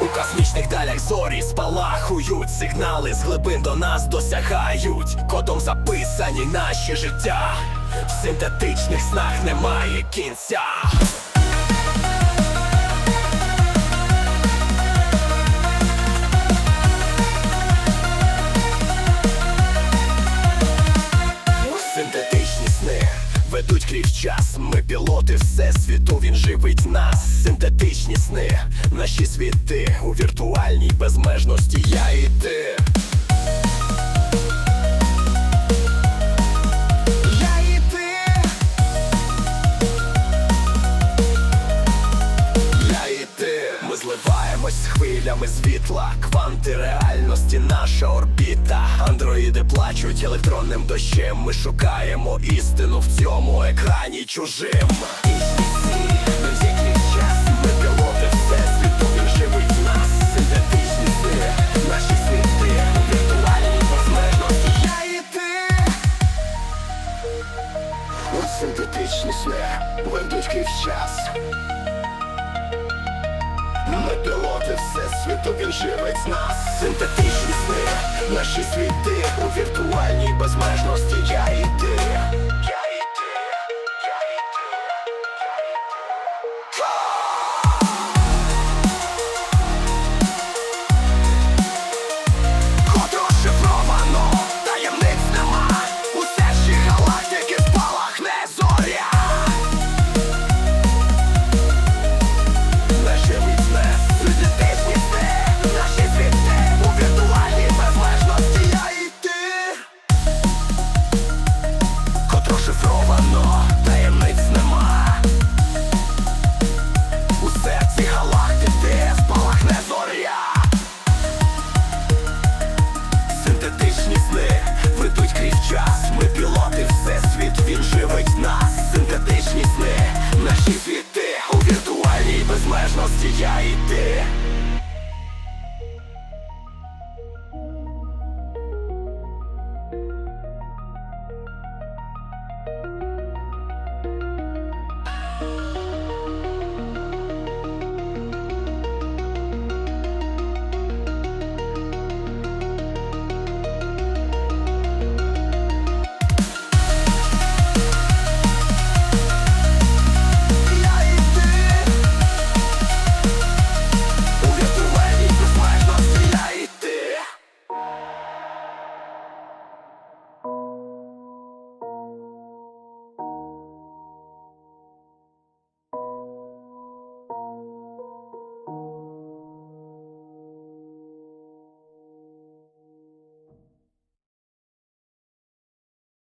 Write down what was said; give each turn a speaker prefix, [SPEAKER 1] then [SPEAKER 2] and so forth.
[SPEAKER 1] У космічних далях зорі спалахують, сигнали з глибин до нас досягають, кодом записані наші життя. В синтетичних снах немає кінця. Ведуть час. Ми пілоти всесвіту, він живить нас. Синтетичні сни, наші світи у віртуальній безмежності я і зливаємось з хвилями світла, кванти реальності, наша орбіта. Андроїди плачуть електронним дощем. Ми шукаємо істину в цьому екрані чужим. В. Синтетичні сни, ведуть крізь час. Ми пілоти всесвіту, він з нас. Синтетичні сни, наші світи у віртуальній безмежності. Я і я і ти.